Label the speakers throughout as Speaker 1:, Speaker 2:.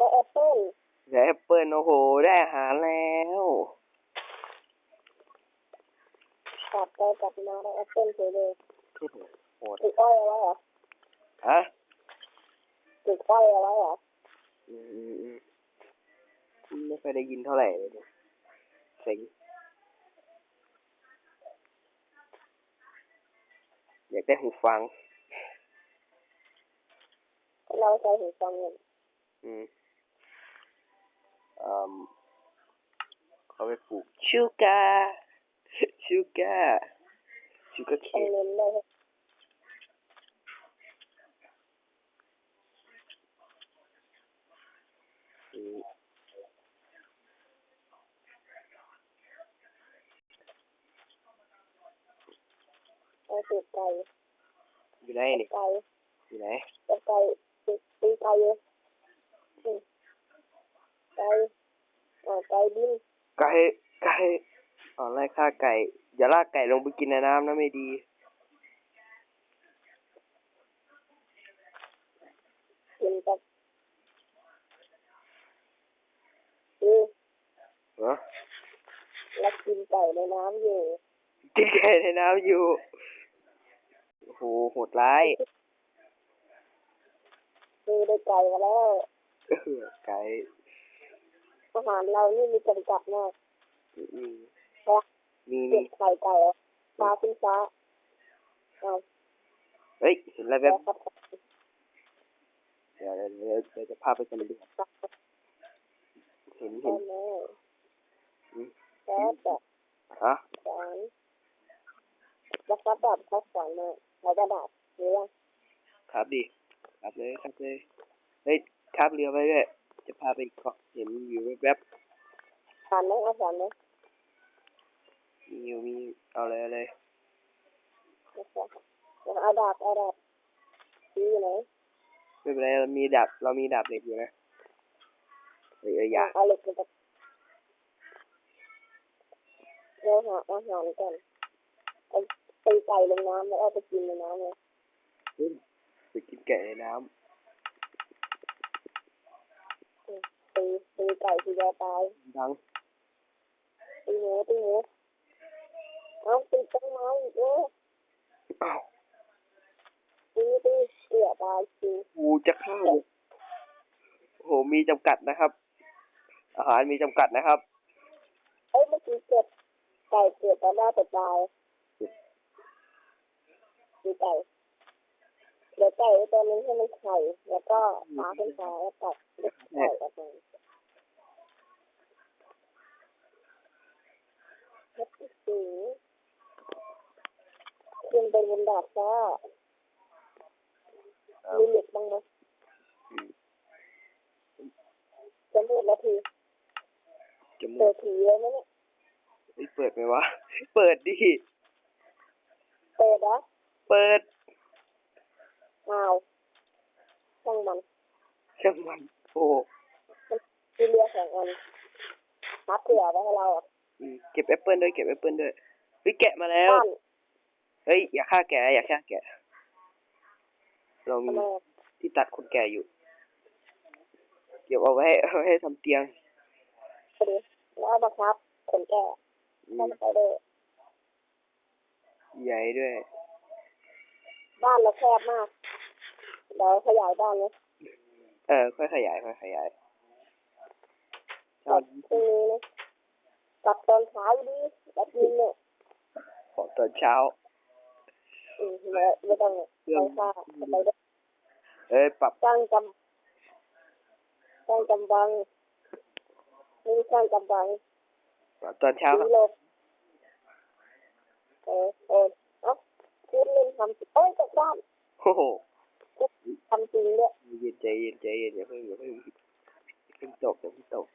Speaker 1: ได้แอปเปิ้ล
Speaker 2: ได้แอปเปิลโอ้โห ได้อาหารแล้ว
Speaker 1: กลับไปกลับมาได้แอปเปิ้ลเฉยเลย
Speaker 2: โอ้โหโหด
Speaker 1: ปลูกอ้อยเอาไว้เหรอ
Speaker 2: ฮะ
Speaker 1: ปลูกอ้อยเอาไว้เหรอ
Speaker 2: อืมอืมอืมไม่ค่อยได้ยินเท่าไหร่เลยเนี่ยเซ็งอยากได้หูฟัง
Speaker 1: เราใช้หูฟังเงิน
Speaker 2: อืมอืม เขาไปปลูกชูกาชูกาชูกาเค
Speaker 1: ต้องเน้นเลย
Speaker 2: อืม
Speaker 1: เอาปลูกไก่
Speaker 2: อยู่ไหนนี่
Speaker 1: ไก่
Speaker 2: อยู่ไหน
Speaker 1: จะไก่ปลูกตีไก่เลยอืมไก่อ่า ไก่บิน
Speaker 2: ไก่ไก่อ๋อไล่ฆ่าไก่ อย่าลากไก่ลงไปกินในน้ำนะไม่ดี
Speaker 1: กินกับคือ
Speaker 2: เหรอ
Speaker 1: แล้วกินไก่ในน้ำอยู่
Speaker 2: กินไก่ในน้ำอยู่ โอ้โหโหดร้าย
Speaker 1: คือได้ไก่มาแล้ว
Speaker 2: เออไก่
Speaker 1: อาหารเรานี่มีจำกัดมาก
Speaker 2: อืม
Speaker 1: เพราะ
Speaker 2: มี
Speaker 1: เก็
Speaker 2: มี
Speaker 1: บไข่ไก่อะฟ้าขึ้นฟ้าเอา
Speaker 2: เฮ้ยเห็นอะไรแบ
Speaker 1: แล้
Speaker 2: บ
Speaker 1: วครับ
Speaker 2: เดี๋ยวเดี๋ยวเดี๋ยวเดี๋ยวจะพาไปกันเลยเห็นเห็
Speaker 1: ใช่
Speaker 2: น
Speaker 1: ไหม
Speaker 2: อืม
Speaker 1: แล้วแบบ
Speaker 2: ฮะ
Speaker 1: สอนแล้วครับแบบเขาสอนมาแล้วกระดาษหรือว่า
Speaker 2: ครับดิครับเลยครับเลยเฮ้ยครับเรือไปด้วย จะพาไปเกาะเห็นอยู่แวบ
Speaker 1: สอนไหมเอาสอนไหม
Speaker 2: ๆมีอยู่มีเอาเลยเอาเลย
Speaker 1: นะครับแล้วเอาดาบเอาดาบชี้อยู่ไหน
Speaker 2: ไม่เป็นไรเรามีดาบเรามีดาบเหล็กอยู่นะเฮ้ยเอ้ยอย่า
Speaker 1: เอาเหล็กมันจะเดี๋ยวหาอาหารก่อนเอาตีไก่ลงน้ำแล้วเอาไปกินในน้ำเลย
Speaker 2: เฮ้ยไปกินไก่ในน้
Speaker 1: ตีตีไก่ทีเดียวตาย
Speaker 2: ดัง
Speaker 1: ตีหมูตีหมูเอาตีต้นไม้อีกเออ
Speaker 2: อ้าว
Speaker 1: ตีตีเสียตายจริง
Speaker 2: กูจะฆ่าโอ้โหมีจำกัดนะครับ อาหารมีจำกัดนะครับ
Speaker 1: เอ้ยเมื่อกี้เก็บไก่เกิดตอนแรกแต่ตายตีไก่ เดี๋ยวไก่ตัวนึงให้มันไข่แล้วก็ฟ้าขึ้นฟ้าแล้วตัดเล็กไก่ออกมาแล้วที่สีขึ้นไปบนดาดฟ้า
Speaker 2: ครับ
Speaker 1: มีเหล็กบ้างไหม
Speaker 2: อืม
Speaker 1: จะหมดนาที
Speaker 2: จมู
Speaker 1: เปิ
Speaker 2: ก
Speaker 1: ดผีเลยไหมเนี่ย
Speaker 2: เฮ้ยเปิดไหมวะ เปิดดิ
Speaker 1: เปิดนะ
Speaker 2: เปิด
Speaker 1: อ้าวช่างมัน
Speaker 2: ช่างมันโอ้
Speaker 1: มีเรือสองอันพับเผื่อไว้ให้เราอะ
Speaker 2: อืมเก็บแอปเปิลด้วยเก็บแอปเปิลด้วยเฮ้ยแกะมาแล้ว
Speaker 1: บ้าน
Speaker 2: เฮ้ยอย่าฆ่าแกะอย่าฆ่าแกะ เรา
Speaker 1: ทำ
Speaker 2: มี
Speaker 1: ไมอะ
Speaker 2: ที่ตัดคนแก่อยู่ เก็บเอาไว้เอาไว้ให้ทำเตียง
Speaker 1: พอดีแล้วเอามาครับขนแก่
Speaker 2: อื
Speaker 1: แล้ว
Speaker 2: ม
Speaker 1: มาไปเลย
Speaker 2: ใหญ่ด้วย
Speaker 1: บ้านเราแคบมากเดี๋ยวขยายบ้านเลย
Speaker 2: เออค่อยขยายค่อยขยาย
Speaker 1: กลับพรุ่งนี้นะกลับตอนเช้าดีแบบนี้เนี่ย
Speaker 2: ขอตอนเช้า
Speaker 1: อืมไม่ไม่ต้อง
Speaker 2: เรื่อง
Speaker 1: ไปค่าไปได้
Speaker 2: เอ้ยปรับ
Speaker 1: สร้างจำสร้างจำบังนี่สร้างจำบัง
Speaker 2: ปรับตอนเช้าครับ
Speaker 1: ดีเลยเออเออเอ้า พูดเล่นทำจริงเอ้ยตกบ้าน
Speaker 2: โอ้โห
Speaker 1: ทำจริงด้วย
Speaker 2: เย็นใจเย็นใจเย็นอย่าเพิ่งอย่าเพิ่งอย่าเพิ่งตกอย่าเพิ่งตก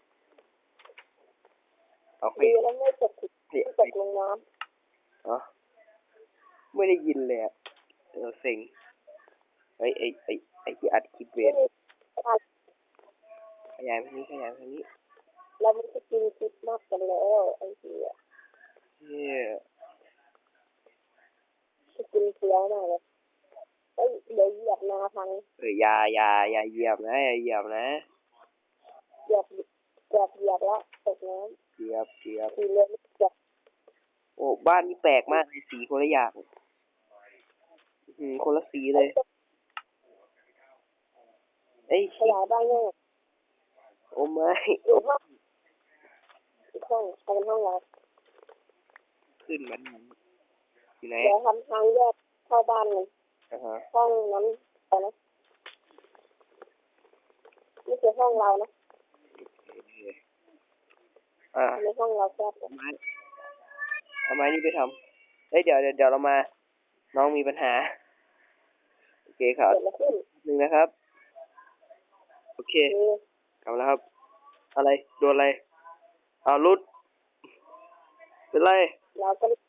Speaker 2: เอาไป
Speaker 1: ดีแล้วไม่ตกถึง
Speaker 2: เสีย
Speaker 1: ไม่
Speaker 2: ไป
Speaker 1: ตกลงน้
Speaker 2: อ๋อไม่ได้ยินเลยอะเออเซ็งเฮ้ยไอไอไอที่อัดคลิปำเว
Speaker 1: ไม่
Speaker 2: น
Speaker 1: มีอะไร
Speaker 2: ขยายไปทางนี้ขยายไปทางนี้
Speaker 1: เราไม่ได้กินคริสต์มาสกันแล้วไอ้เหี้ย
Speaker 2: เนี่ย
Speaker 1: จะกินเสีย มากเลยเอ้ยเดี๋ยวเหยียบนาพัง
Speaker 2: เอออย่าอย่าอย่าเหยียบนะอย่าเหยียบนะ
Speaker 1: กือบเกือบเหยียบแล้วตกน้
Speaker 2: เกียบเกียบำ
Speaker 1: สีเหลืองเกือบ
Speaker 2: โอ้บ้านนี้แปลกมากเลยสีคนละอย่างอืมคนละสีเลยเอ้ย
Speaker 1: ขยายบ้านเนี่ย
Speaker 2: โอ้ไม่
Speaker 1: อีกห้องอีกห้องเอาเป็นห้องเรา
Speaker 2: ขึ้นมันอยู่ไหน
Speaker 1: เดี๋ยวทำทางแยก เข้าบ้านเลย
Speaker 2: อ่าฮะ
Speaker 1: ห้องนั้นเอานะนี่คือห้องเรานะ
Speaker 2: โอเคอ่า
Speaker 1: ในห้องเราแคบ
Speaker 2: เอาไม้เอาไม้นี่ไปทำเอ้ยเดี๋ยวเดี๋ยวเดี๋ยวเรามา น้องมีปัญหา โอเคครับ
Speaker 1: เกิดอะไรขึ้น
Speaker 2: หนึ่งนะครับ โอเค
Speaker 1: คือก
Speaker 2: ลับมาแล้วครับ อะไร โดนอะไรอ้าวรุดเป็นไร
Speaker 1: เราก็ติดค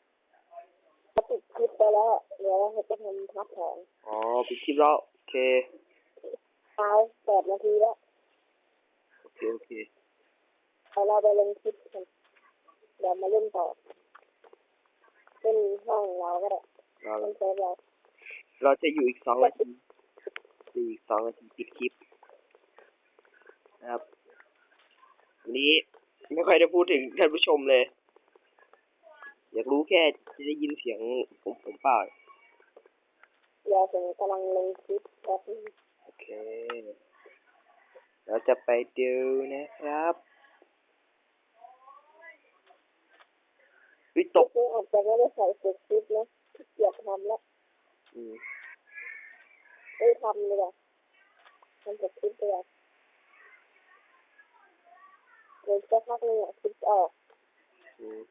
Speaker 1: ลิปไปแล้วเดี๋ยวเราจะทำพักแผน
Speaker 2: อ๋อปิดคลิปแล้วโอเค
Speaker 1: ตายแปดนาทีแล้ว
Speaker 2: โอเคโอเค
Speaker 1: เอาเราไปลงคลิปกันเดี๋ยวมาเล่นต่อเล่นห้องเราก็ได้
Speaker 2: เรา
Speaker 1: เล่นเซิร์ฟเรา
Speaker 2: เราจะอยู่อีกสองนาทีอยู่อีกสองนาทีปิดคลิปนะครับวันนี้ไม่ค่อยได้พูดถึงท่านผู้ชมเลย อยากรู้แค่จะได้ยินเสียงผมผมเปล่า
Speaker 1: เดี๋ยวถึงกำลังลงคลิปแบบ
Speaker 2: โอเค เราจะไปดูนะครับวิตก
Speaker 1: นี้อาจจะไม่ได้ใส่สุดคลิปนะเกียดทำแล้ว
Speaker 2: อืม
Speaker 1: ไม่ทำเลยอะทำสุดคลิปเลยเดี๋ยวจะพักหนึงอะคลิปออก
Speaker 2: อืม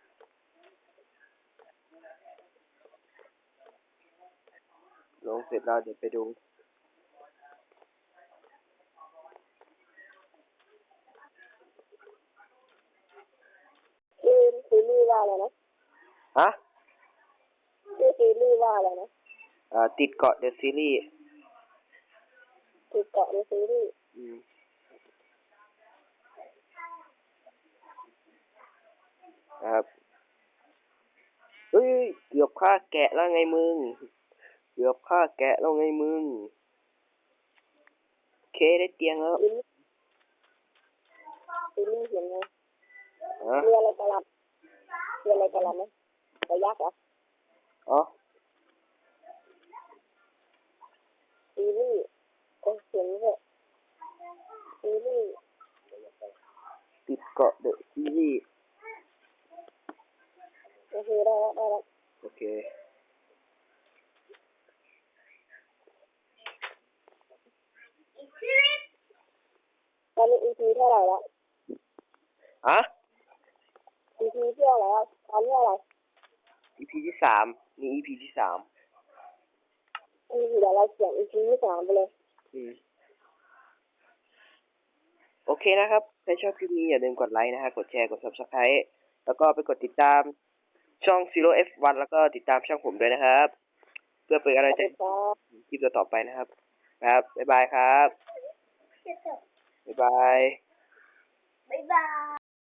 Speaker 2: ลงเสร็จแล้วเดี๋ยวไปดู
Speaker 1: ชื่อซีรีส์ว่าอะไรนะ
Speaker 2: ฮะ
Speaker 1: ชื่อซีรีส์ว่าอะไรนะ
Speaker 2: อ่าติดเกาะเดอะซีรีส์
Speaker 1: ติดเกาะในซีรีส์
Speaker 2: อืมนะครับเฮ้ย เกือบฆ่าแกะแล้วไงมึงเกือบฆ่าแกะแล้วไงมึง โอเคได้เตียงแล้ว
Speaker 1: ซีรีส์ซีรีส์เห็นไหม
Speaker 2: ฮะ
Speaker 1: เรืออะไรกระลับเรืออะไรกระลับไหมกระยักษ์เหรอ
Speaker 2: อ๋อ
Speaker 1: ซีรีส์โอ้เห็นเลยซีรีส์
Speaker 2: ติดเกาะเดอะซีรีส์
Speaker 1: โอเคได้แล้วได้แล้ว
Speaker 2: โอเค
Speaker 1: ต อนนี้ EP เท่าไหร่แล้ว
Speaker 2: อะ
Speaker 1: EP เท่าไหร่แล้วตอนนี้อะไร
Speaker 2: EP ที่สามนี่ EP ที่สาม
Speaker 1: EP เดี๋ยวเราเขียน EP ที่สามไปเลย
Speaker 2: อืม โอเคนะครับถ้าชอบคลิปนี้อย่าลืมกดไลค์นะฮะ กดแชร์ กด subscribe แล้วก็ไปกดติดตามช่อง Zero F1 แล้วก็ติดตามช่องผมด้วยนะครับ เพื่อเป็นกำลังใจ
Speaker 1: ครับ
Speaker 2: คลิปต่อๆไปนะครับ ครับ บ๊ายบายครับบ๊ายบาย
Speaker 1: บ๊ายบาย